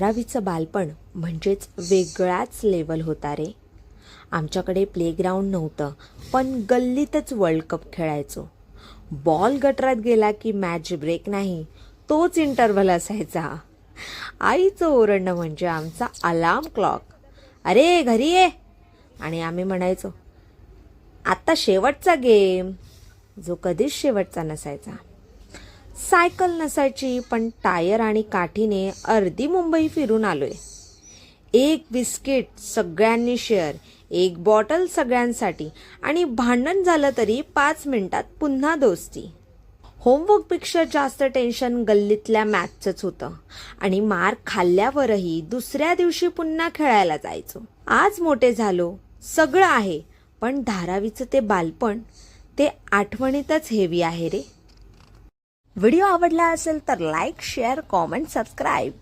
बारावीचं बालपण म्हणजेच वेगळाच लेवल होता रे. आमच्याकडे प्लेग्राऊंड नव्हतं पण गल्लीतच वर्ल्ड कप खेळायचो. बॉल गटरात गेला की मॅच ब्रेक नाही तोच इंटरव्हल असायचा. आईचं ओरडणं म्हणजे आमचा अलार्म क्लॉक अरे घरी ये. आणि आम्ही म्हणायचो आत्ता शेवटचा गेम जो कधीच शेवटचा नसायचा. सायकल नसायची पण टायर आणि काठीने अर्धी मुंबई फिरून आलोय. एक बिस्किट सगळ्यांनी शेअर एक बॉटल सगळ्यांसाठी आणि भांडण झालं तरी पाच मिनिटात पुन्हा दोस्ती. होमवर्कपेक्षा जास्त टेन्शन गल्लीतल्या मॅथचंच होतं आणि मार खाल्ल्यावरही दुसऱ्या दिवशी पुन्हा खेळायला जायचो. आज मोठे झालो सगळं आहे पण धारावीचं ते बालपण ते आठवणीतच हेवी आहे रे. व्हिडिओ आवडला असेल तर लाईक शेअर कॉमेंट सबस्क्राईब.